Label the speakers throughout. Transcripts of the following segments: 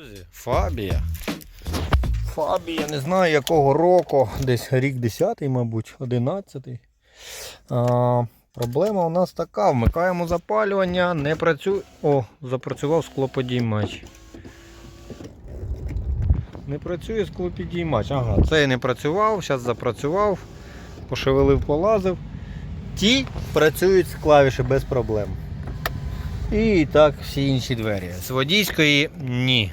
Speaker 1: Друзі, Фабія. Фабія, не знаю якого року, десь рік 10, мабуть, 11. А, проблема у нас така: вмикаємо запалювання, не працює. О, запрацював склоподіймач. Не працює склопідіймач. Ага, цей не працював, зараз запрацював, пошевелив, полазив. Ті працюють з клавіші без проблем. І так всі інші двері. З водійської ні.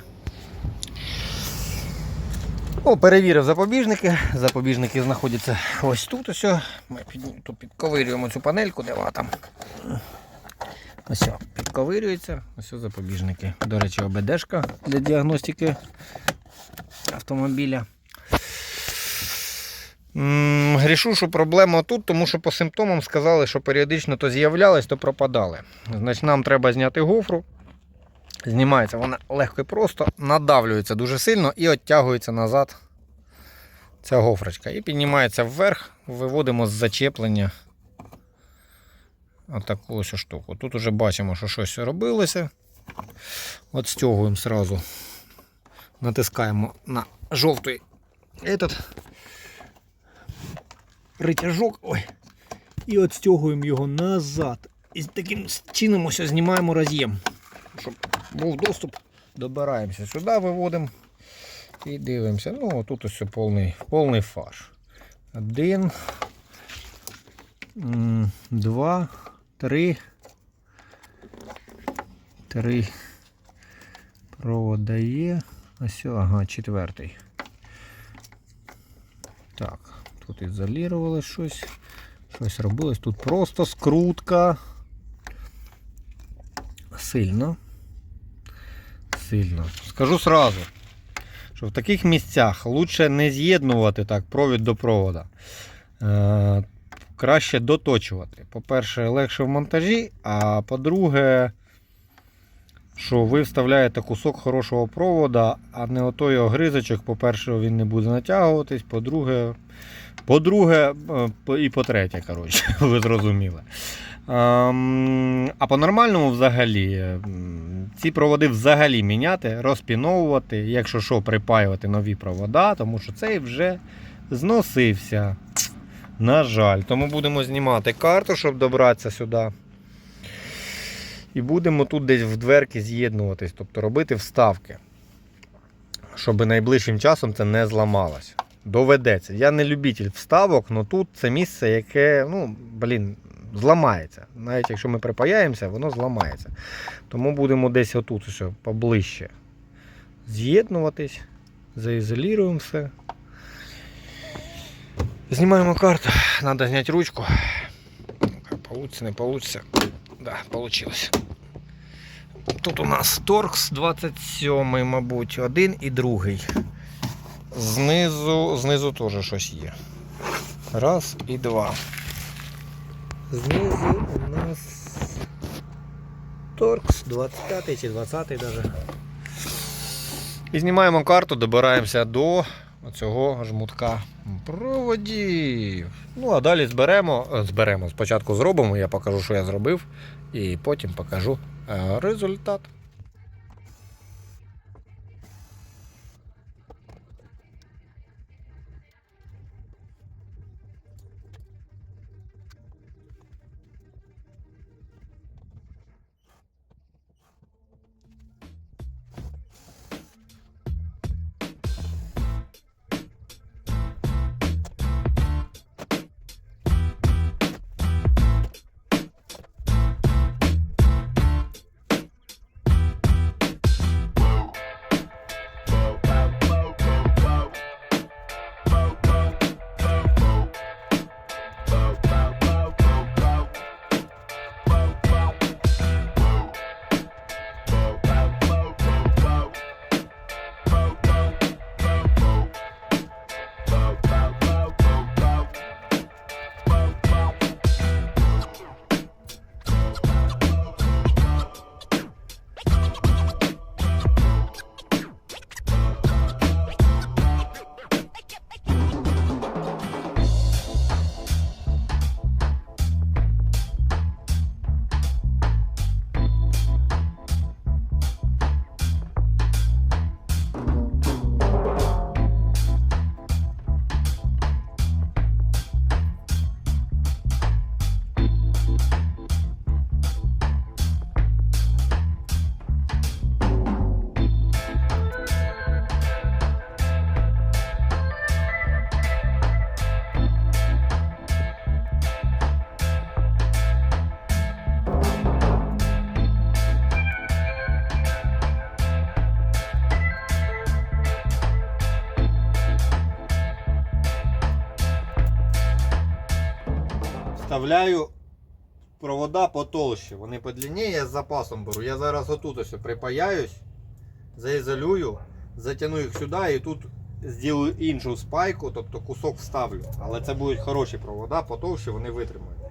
Speaker 1: О, перевірив запобіжники. Запобіжники знаходяться ось тут. Ось. Ми під, тут підковирюємо цю панельку, де вона там. Ось, підковирюється. Ось запобіжники. До речі, ОБДшка для діагностики автомобіля. Грішу, що проблема тут, тому що по симптомам сказали, що періодично то з'являлись, то пропадали. Значить, нам треба зняти гофру. Знімається вона легко і просто, надавлюється дуже сильно і оттягується назад ця гофрочка. І піднімається вверх, виводимо з зачеплення отаку ось штуку. Тут вже бачимо, що щось робилося. От стягуємо сразу. Натискаємо на жовтий этот притяжок. Ой. І от його назад. І таким чином ось знімаємо роз'єм. Щоб був доступ, добираємося сюди, виводимо і дивимося. Ну, тут ось повний, повний фарш. Один, два, три. Три провода є. Ось, ага, четвертий. Так, тут ізолірували щось. Щось робилось. Тут просто скрутка. Сильно. Сильно. Скажу сразу, що в таких місцях лучше не з'єднувати так провід до провода. Е, краще доточувати. По-перше, легше в монтажі, а по-друге, що ви вставляєте кусок хорошого провода, а не отой огризочок. По-перше, він не буде натягуватись, по-друге, по-друге, е, і по-третє, коротше, ви зрозуміли. Ем, А по-нормальному взагалі ці проводи взагалі міняти, розпіновувати, якщо що, припаювати нові провода, тому що цей вже зносився. На жаль, тому будемо знімати карту, щоб добратися сюди. І будемо тут десь в дверки з'єднуватись, тобто робити вставки, щоб найближчим часом це не зламалось. Доведеться. Я не любитель вставок, але тут це місце, яке, ну, блін, зламається. Навіть якщо ми припаяємося, воно зламається. Тому будемо десь отут все поближче з'єднуватись, заізолюємо все. Знімаємо карту, треба зняти ручку. Получиться, не получиться. Да, получилось. Тут у нас торкс 27, мабуть, один і другий. Знизу, знизу теж щось є. Раз і два. Знизу у нас торкс 25 чи 20 даже. І знімаємо карту, добираємося до цього жмутка проводів. Ну, а далі зберемо. е, Зберемо. Спочатку зробимо, я покажу, що я зробив, і потім покажу е, результат. Вставляю провода потолще. Вони подлінніє, я з запасом беру. Я зараз отут ось припаяюсь, заізолюю, затягну їх сюди і тут зроблю іншу спайку, тобто кусок вставлю. Але це будуть хороші провода, потовщі, вони витримають.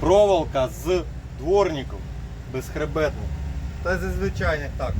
Speaker 1: Проволока з дворником безхребетних. Та зі звичайних також.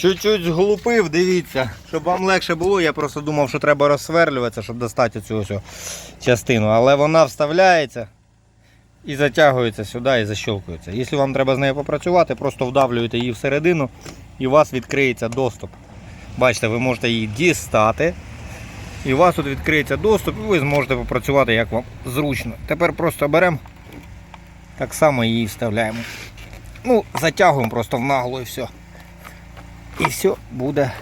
Speaker 1: Чуть-чуть зглупив, дивіться, щоб вам легше було, я просто думав, що треба розсверлюватися, щоб достати цю ось частину. Але вона вставляється і затягується сюди і защелкується. Якщо вам треба з нею попрацювати, просто вдавлюєте її всередину і у вас відкриється доступ. Бачите, ви можете її дістати. І у вас тут відкриється доступ, і ви зможете попрацювати як вам зручно. Тепер просто беремо, так само її вставляємо. Ну, затягуємо просто в нагло і все. І все буде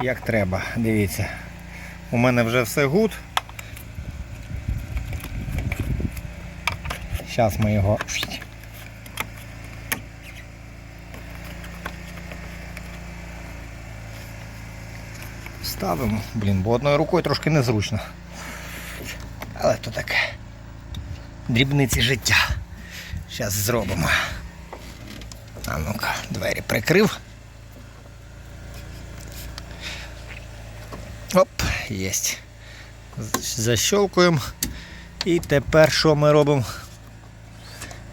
Speaker 1: як треба. Дивіться. У мене вже все гуд. Зараз ми його. Ставимо. Блін, бо одною рукою трошки незручно. Але то таке. Дрібниці життя. Зараз зробимо. А ну-ка, двері прикрив. Єсть. Защелкуємо. І тепер що ми робимо?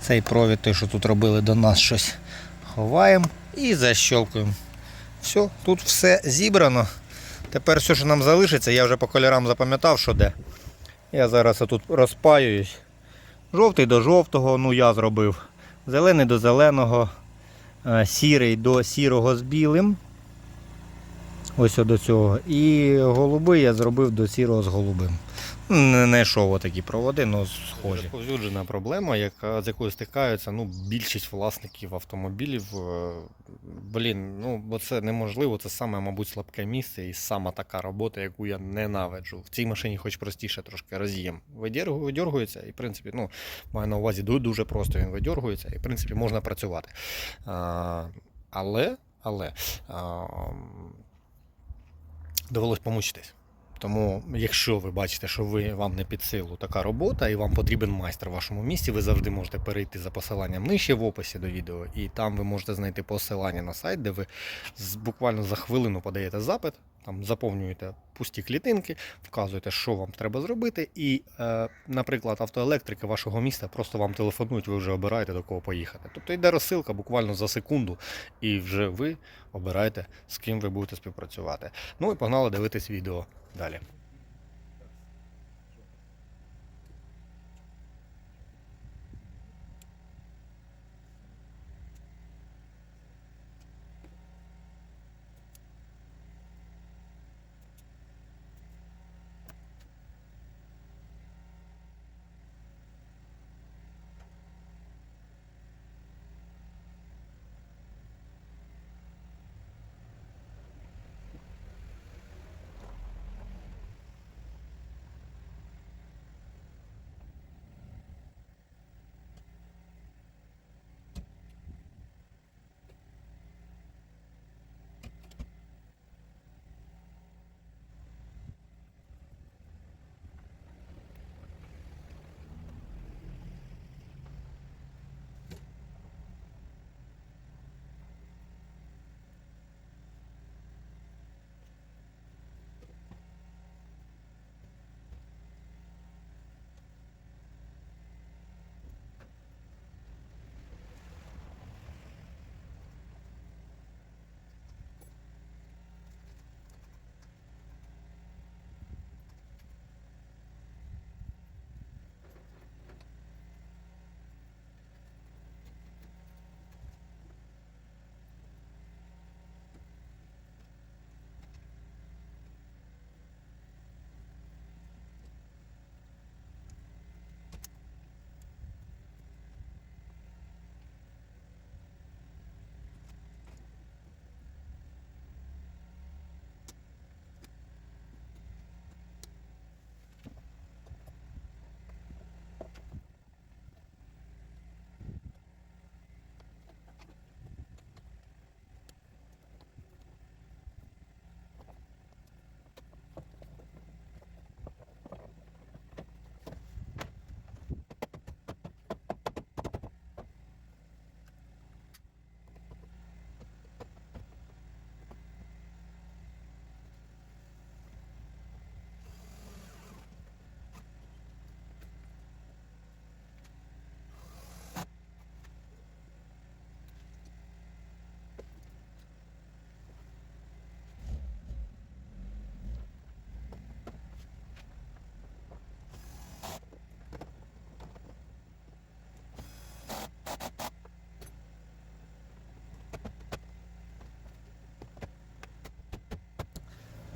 Speaker 1: Цей провід, той, що тут робили до нас щось, ховаємо і защелкуємо. Все, тут все зібрано. Тепер все, що нам залишиться, я вже по кольорам запам'ятав, що де. Я зараз тут розпаююсь. Жовтий до жовтого, ну я зробив. Зелений до зеленого, е, сірий до сірого з білим. Ось до цього. І голуби я зробив до сірого з голубим. Не, не йшов отакі проводи, але схожі. Розповсюджена проблема, яка, з якою стикаються ну, більшість власників автомобілів. Е, Блін, ну бо це неможливо, це саме, мабуть, слабке місце і сама така робота, яку я ненавиджу. В цій машині хоч простіше трошки роз'єм. Видергу- Видергується, і в принципі, ну, маю на увазі дуже просто він видергується, і в принципі можна працювати. А, але, але а, довелось помучитись. Тому, якщо ви бачите, що ви вам не під силу така робота і вам потрібен майстер в вашому місті, ви завжди можете перейти за посиланням нижче в описі до відео, і там ви можете знайти посилання на сайт, де ви буквально за хвилину подаєте запит, там заповнюєте пусті клітинки, вказуєте, що вам треба зробити, і, е, наприклад, автоелектрики вашого міста просто вам телефонують, ви вже обираєте до кого поїхати. Тобто йде розсилка буквально за секунду, і вже ви обираєте, з ким ви будете співпрацювати. Ну і погнали дивитись відео далі.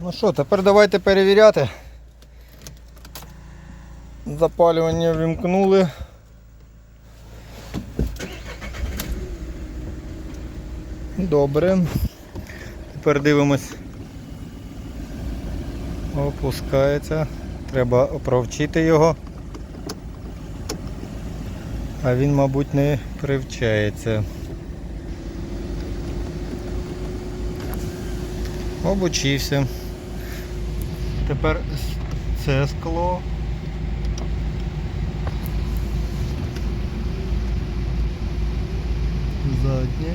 Speaker 1: Ну що, тепер давайте перевіряти. Запалювання вімкнули. Добре. Тепер дивимось. Опускається. Треба провчити його. А він, мабуть, не привчається. Обучився. Тепер це скло. Заднє.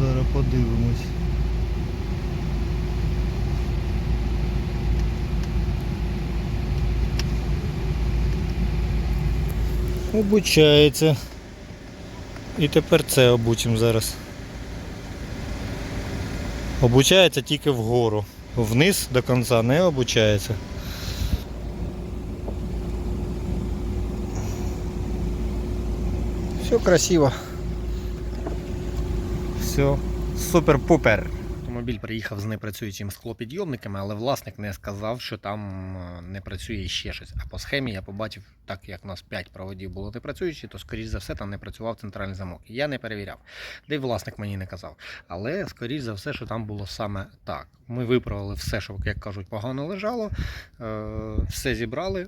Speaker 1: Зараз подивимось. Обучається. І тепер це обучимо зараз. Обучається тільки вгору. Вниз до кінця не обучається. Все, красиво. Все супер-пупер. Автомобіль приїхав з непрацюючим склопідйомниками, але власник не сказав, що там е, не працює ще щось. А по схемі я побачив, так як у нас 5 проводів було непрацюючі, то скоріш за все там не працював центральний замок. Я не перевіряв. Де власник мені не казав. Але скоріш за все, що там було саме так. Ми виправили все, що, як кажуть, погано лежало, е, все зібрали.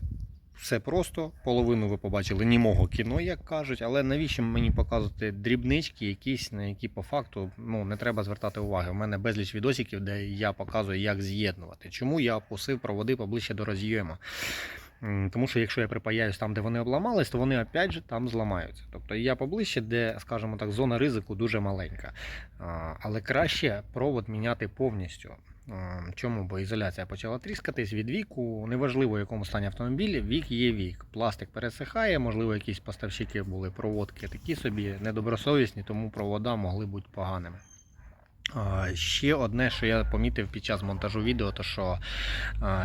Speaker 1: Все просто, половину ви побачили німого кіно, як кажуть, але навіщо мені показувати дрібнички, якісь, на які по факту ну, не треба звертати уваги. У мене безліч відосиків, де я показую, як з'єднувати. Чому я опустив проводи поближче до роз'єма? Тому що якщо я припаяюсь там, де вони обламались, то вони опять же там зламаються. Тобто я поближче, де, скажімо так, зона ризику дуже маленька. Але краще провод міняти повністю. А, Чому? Бо ізоляція почала тріскатись від віку. Неважливо, в якому стані автомобілі, вік є вік. Пластик пересихає, можливо, якісь поставщики були проводки такі собі недобросовісні, тому провода могли бути поганими. Ще одне, що я помітив під час монтажу відео, то що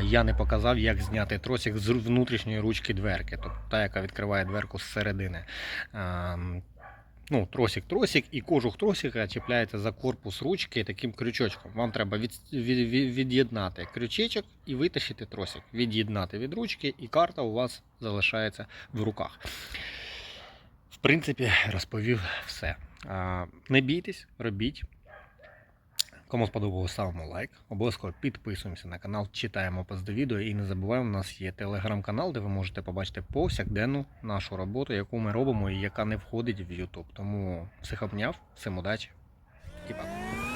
Speaker 1: я не показав, як зняти тросик з внутрішньої ручки дверки, тобто та, яка відкриває дверку зсередини. А, м, Ну, тросик, тросик, і кожух тросика чіпляється за корпус ручки таким крючочком. Вам треба від, від, від- від'єднати крючечок і витащити тросик. Від'єднати від ручки, і карта у вас залишається в руках. В принципі, розповів все. Не бійтесь, робіть. Кому сподобалось, ставимо лайк. Обов'язково підписуємося на канал, читаємо пост до відео і не забуваємо, у нас є телеграм-канал, де ви можете побачити повсякденну нашу роботу, яку ми робимо і яка не входить в YouTube. Тому всіх обняв, всім удачі пока.